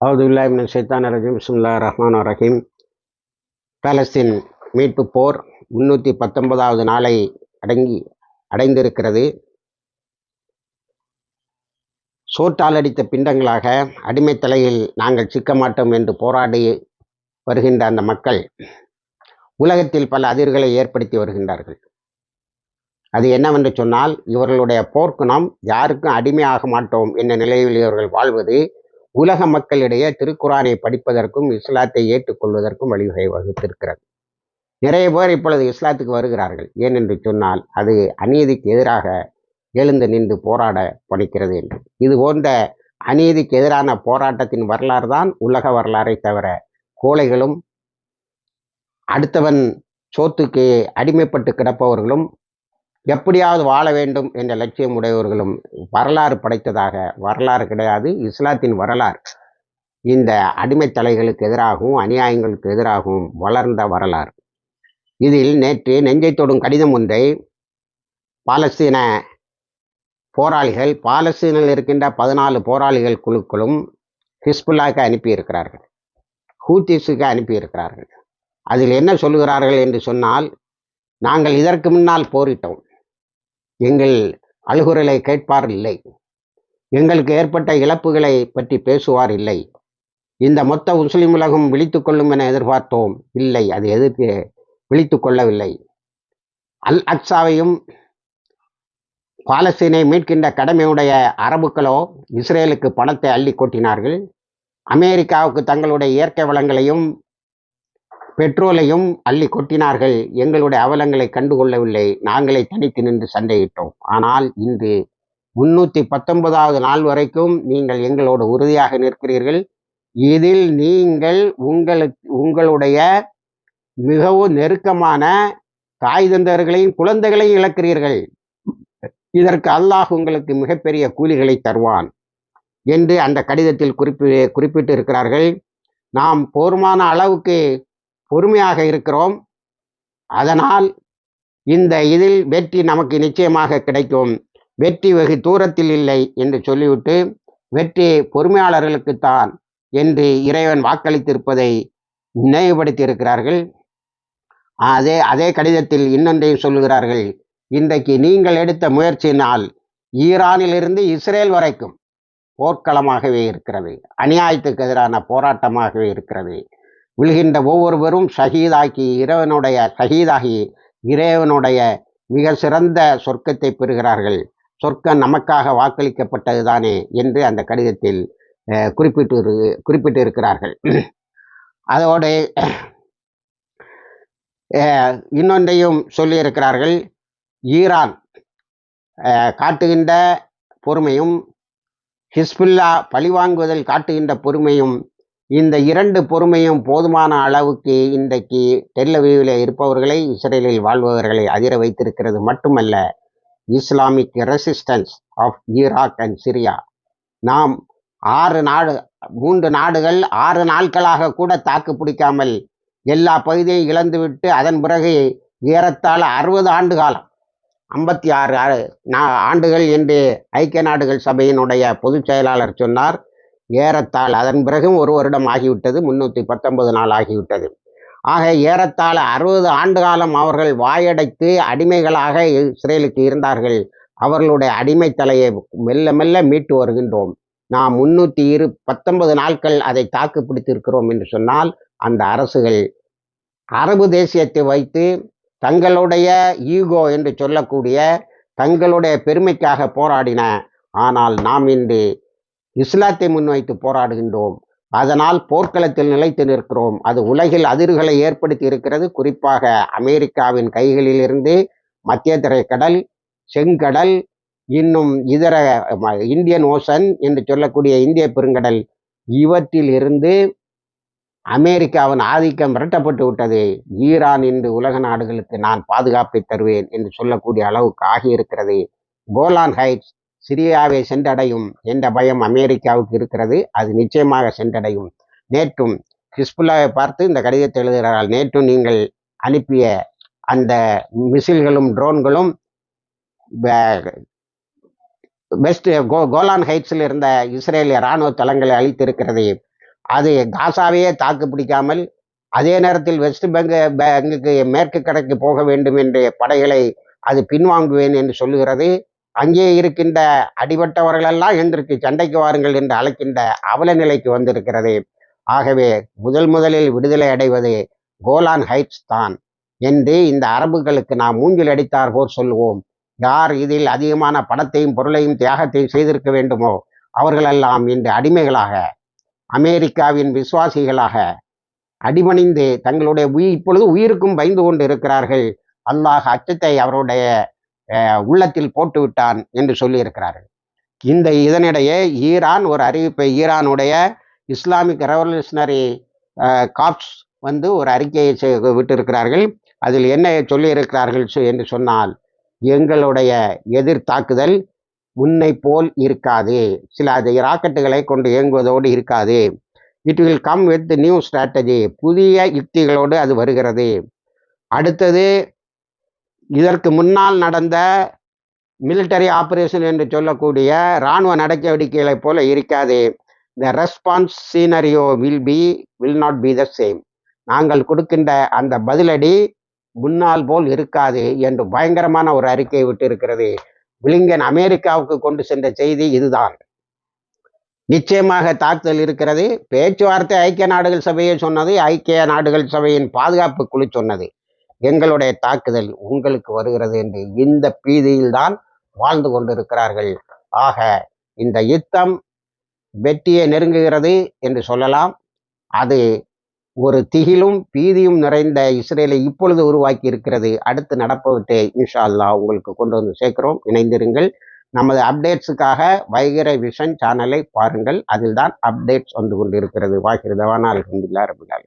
அவுதுல்லாமின் சைத்தான் ரஜீம். பிஸ்மில்லா ரஹ்மான் ரஹீம். பாலஸ்தீன் மீட்பு போர் முன்னூற்றி பத்தொன்பதாவது நாளை அடங்கி அடைந்திருக்கிறது. சோற்றால் அடித்த பிண்டங்களாக அடிமை தலையில் நாங்கள் சிக்க மாட்டோம் என்று போராடி வருகின்ற அந்த மக்கள் உலகத்தில் பல அதிர்களை ஏற்படுத்தி வருகின்றார்கள். அது என்னவென்று சொன்னால் இவர்களுடைய போர்க்குணம் யாருக்கும் அடிமையாக மாட்டோம் என்ற நிலையில் இவர்கள் வாழ்வது உலக மக்களிடையே திருக்குறானை படிப்பதற்கும் இஸ்லாத்தை ஏற்றுக்கொள்வதற்கும் வழிவகை வகுத்திருக்கிறது. நிறைய பேர் இப்பொழுது இஸ்லாத்துக்கு வருகிறார்கள். ஏனென்று சொன்னால் அது அநீதிக்கு எதிராக எழுந்து நின்று போராட பணிக்கிறது என்று. இது போன்ற அநீதிக்கு எதிரான போராட்டத்தின் வரலாறு தான் உலக வரலாறை தவிர கோழைகளும் அடுத்தவன் சோத்துக்கு அடிமைப்பட்டு கிடப்பவர்களும் எப்படியாவது வாழ வேண்டும் என்ற லட்சியம் உடையவர்களும் வரலாறு படைத்ததாக வரலாறு கிடையாது இஸ்லாத்தின் வரலாறு. இந்த அடிமை தலைகளுக்கு எதிராகவும் அநியாயங்களுக்கு எதிராகவும் வளர்ந்த வரலாறு. இதில் நேற்று நெஞ்சை தொடும் கடிதம் ஒன்றை பாலஸ்தீன போராளிகள் பாலஸ்தீனில் இருக்கின்ற பதினாலு போராளிகள் குழுக்களும் ஹிஸ்புல்லாக்கு அனுப்பியிருக்கிறார்கள். ஹூத்திஸுக்கு அனுப்பியிருக்கிறார்கள். அதில் என்ன சொல்லுகிறார்கள் என்று சொன்னால் நாங்கள் இதற்கு முன்னால் போரிட்டோம். எங்கள் அழுகுரலை கேட்பார் இல்லை எங்களுக்கு ஏற்பட்ட இழப்புகளை பற்றி பேசுவார் இல்லை இந்த மொத்த முஸ்லிம் உலகம் விழித்து கொள்ளும் என எதிர்பார்த்தோம். இல்லை அது எதிர்த்து விழித்து கொள்ளவில்லை. அல் அக்சாவையும் பாலஸ்தீனை மீட்கின்ற கடமையுடைய அரபுக்களோ இஸ்ரேலுக்கு பணத்தை அள்ளி கொட்டினார்கள். அமெரிக்காவுக்கு தங்களுடைய இயற்கை வளங்களையும் பெட்ரோலையும் அள்ளி கொட்டினார்கள். எங்களுடைய அவலங்களை கண்டுகொள்ளவில்லை. நாங்களே தனித்து நின்று சண்டையிட்டோம். ஆனால் இன்று முன்னூற்றி பத்தொன்பதாவது நாள் வரைக்கும் நீங்கள் எங்களோடு உறுதியாக நிற்கிறீர்கள். இதில் நீங்கள் உங்களுக்கு உங்களுடைய மிகவும் நெருக்கமான தாய் தந்தர்களையும் குழந்தைகளையும் இழக்கிறீர்கள். இதற்கு அல்லாஹ் உங்களுக்கு மிகப்பெரிய கூலிகளை தருவான் என்று அந்த கடிதத்தில் குறிப்பி குறிப்பிட்டு இருக்கிறார்கள் நாம் போர்மான அளவுக்கு பொறுமையாக இருக்கிறோம். அதனால் இந்த இதில் வெற்றி நமக்கு நிச்சயமாக கிடைக்கும். வெற்றி வெகு தூரத்தில் இல்லை என்று சொல்லிவிட்டு வெற்றி பொறுமையாளர்களுக்குத்தான் என்று இறைவன் வாக்களித்திருப்பதை நினைவுபடுத்தி இருக்கிறார்கள் அதே அதே கடிதத்தில் இன்னொன்றையும் சொல்லுகிறார்கள். இன்றைக்கு நீங்கள் எடுத்த முயற்சியினால் ஈரானிலிருந்து இஸ்ரேல் வரைக்கும் போர்க்களமாகவே இருக்கிறது. அநியாயத்துக்கு எதிரான போராட்டமாகவே இருக்கிறது. விழுகின்ற ஒவ்வொருவரும் ஷஹீதாக்கி இறைவனுடைய ஷஹீதாகி இறைவனுடைய மிக சிறந்த சொர்க்கத்தை பெறுகிறார்கள். சொர்க்கம் நமக்காக வாக்களிக்கப்பட்டது தானே என்று அந்த கடிதத்தில் குறிப்பிட்டு குறிப்பிட்டு இருக்கிறார்கள் அதோடு இன்னொன்றையும் சொல்லியிருக்கிறார்கள். ஈரான் காட்டுகின்ற பொறுமையும் ஹிஸ்புல்லா பழிவாங்குவதில் காட்டுகின்ற பொறுமையும் இந்த இரண்டு பொறுமையும் போதுமான அளவுக்கு இன்றைக்கு டெல்லவீவில் இருப்பவர்களை இஸ்ரேலில் வாழ்பவர்களை அதிர வைத்திருக்கிறது மட்டுமல்ல Islamic resistance of Iraq and Syria நாம் ஆறு நாடு மூன்று நாடுகள் ஆறு நாட்களாக கூட தாக்கு பிடிக்காமல் எல்லா பகுதியையும் இழந்துவிட்டு அதன் பிறகு ஏறத்தாழ அறுபது ஆண்டு காலம் ஐம்பத்தி ஆறு ஆண்டுகள் என்று ஐக்கிய நாடுகள் சபையினுடைய பொதுச் செயலாளர் சொன்னார். ஏறத்தாழ அதன் பிறகும் ஒரு வருடம் ஆகிவிட்டது முன்னூற்றி பத்தொன்பது நாள் ஆகிவிட்டது. ஆக ஏறத்தாழ அறுபது ஆண்டு காலம் அவர்கள் வாயடைத்து அடிமைகளாக இஸ்ரேலுக்கு இருந்தார்கள். அவர்களுடைய அடிமை தலையை மெல்ல மெல்ல மீட்டு வருகின்றோம். நாம் முன்னூற்றி இரு பத்தொன்பது நாட்கள் அதை தாக்கு பிடித்திருக்கிறோம் என்று சொன்னால் அந்த அரசுகள் அரபு தேசியத்தை வைத்து தங்களுடைய ஈகோ என்று சொல்லக்கூடிய தங்களுடைய பெருமைக்காக போராடின. ஆனால் நாம் இன்று இஸ்லாத்தை முன்வைத்து போராடுகின்றோம். அதனால் போர்க்களத்தில் நிலைத்து நிற்கிறோம். அது உலகில் அதிர்களை ஏற்படுத்தி இருக்கிறது. குறிப்பாக அமெரிக்காவின் கைகளில் இருந்து மத்திய திரைக்கடல் செங்கடல் இன்னும் இதர இந்தியன் ஓசன் என்று சொல்லக்கூடிய இந்திய பெருங்கடல் இவற்றில் இருந்து அமெரிக்காவின் ஆதிக்கம் விரட்டப்பட்டு விட்டது. ஈரான் இன்று உலக நாடுகளுக்கு நான் பாதுகாப்பை தருவேன் என்று சொல்லக்கூடிய அளவுக்கு ஆகியிருக்கிறது. கோலான் ஹைட்ஸ் சிரியாவை சென்றடையும் என்ற பயம் அமெரிக்காவுக்கு இருக்கிறது. அது நிச்சயமாக சென்றடையும். நேற்றும் ஹிஸ்புல்லாவை பார்த்து இந்த கடிதத்தை எழுதுகிறார்கள். நேற்றும் நீங்கள் அனுப்பிய அந்த மிசில்களும் ட்ரோன்களும் வெஸ்ட் கோ கோலான் ஹைட்ஸில் இருந்த இஸ்ரேலிய இராணுவ தளங்களை அழித்திருக்கிறது. அது காசாவையே தாக்கு பிடிக்காமல் அதே நேரத்தில் வெஸ்ட் பெங்க பெங்குக்கு மேற்கு கடைக்கு போக வேண்டும் என்ற படைகளை அது பின்வாங்குவேன் என்று சொல்லுகிறது. அங்கே இருக்கின்ற அடிபட்டவர்களெல்லாம் எந்திருக்கு சண்டைக்கு வாருங்கள் என்று அழைக்கின்ற அவல நிலைக்கு வந்திருக்கிறது. ஆகவே முதல் முதலில் விடுதலை அடைவது கோலான் ஹைட்ஸ் தான் என்று இந்த அரபுகளுக்கு நாம் மூஞ்சில் அடித்தார் போல் சொல்லுவோம் யார் இதில் அதிகமான பணத்தையும் பொருளையும் தியாகத்தையும் செய்திருக்க வேண்டுமோ அவர்களெல்லாம் இன்று அடிமைகளாக அமெரிக்காவின் விசுவாசிகளாக அடிமணிந்து தங்களுடைய உயிர் இப்பொழுது உயிருக்கும் பயந்து கொண்டு இருக்கிறார்கள். அல்லாஹ் அச்சத்தை அவருடைய உள்ளத்தில் போட்டு விட்டான் என்று சொல்லியிருக்கிறார்கள். இந்த இதனிடையே ஈரான் ஒரு அறிவிப்பை ஈரானுடைய இஸ்லாமிக் ரெவல்யூஷனரி காப்ஸ் வந்து ஒரு அறிக்கையை விட்டிருக்கிறார்கள். அதில் என்ன சொல்லியிருக்கிறார்கள் என்று சொன்னால் எங்களுடைய எதிர் தாக்குதல் முன்னை போல் இருக்காது. சில அது ராக்கெட்டுகளை கொண்டு இயங்குவதோடு இருக்காது. It will come with new strategy புதிய யுக்திகளோடு அது வருகிறது. அடுத்தது இதற்கு முன்னால் நடந்த மிலிட்டரி ஆப்ரேஷன் என்று சொல்லக்கூடிய இராணுவ நடவடிக்கைகளை போல இருக்காது. The response scenario will be will not be the same நாங்கள் கொடுக்கின்ற அந்த பதிலடி முன்னால் போல் இருக்காது என்று பயங்கரமான ஒரு அறிக்கை விட்டு இருக்கிறது விலிங்கன் அமெரிக்காவுக்கு கொண்டு சென்ற செய்தி இதுதான். நிச்சயமாக தாக்குதல் இருக்கிறது. பேச்சுவார்த்தை ஐக்கிய நாடுகள் சபையை சொன்னது ஐக்கிய நாடுகள் சபையின் பாதுகாப்பு குழு சொன்னது. எங்களுடைய தாக்குதல் உங்களுக்கு வருகிறது என்று இந்த பீதியில்தான் வாழ்ந்து கொண்டிருக்கிறார்கள். ஆக இந்த யுத்தம் வெற்றியை நெருங்குகிறது என்று சொல்லலாம். அது ஒரு திகிலும் பீதியும் நிறைந்த இஸ்ரேலை இப்பொழுது உருவாக்கி இருக்கிறது அடுத்து நடப்பவற்றை இன்ஷா அல்லா உங்களுக்கு கொண்டு வந்து சேர்க்கிறோம். இணைந்திருங்கள். நமது அப்டேட்ஸுக்காக வைகர விஷன் சேனலை பாருங்கள். அதில் தான் அப்டேட்ஸ் வந்து கொண்டிருக்கிறது. வாகிருதவானால் அலமதுல்லா ரபுல்லாலும்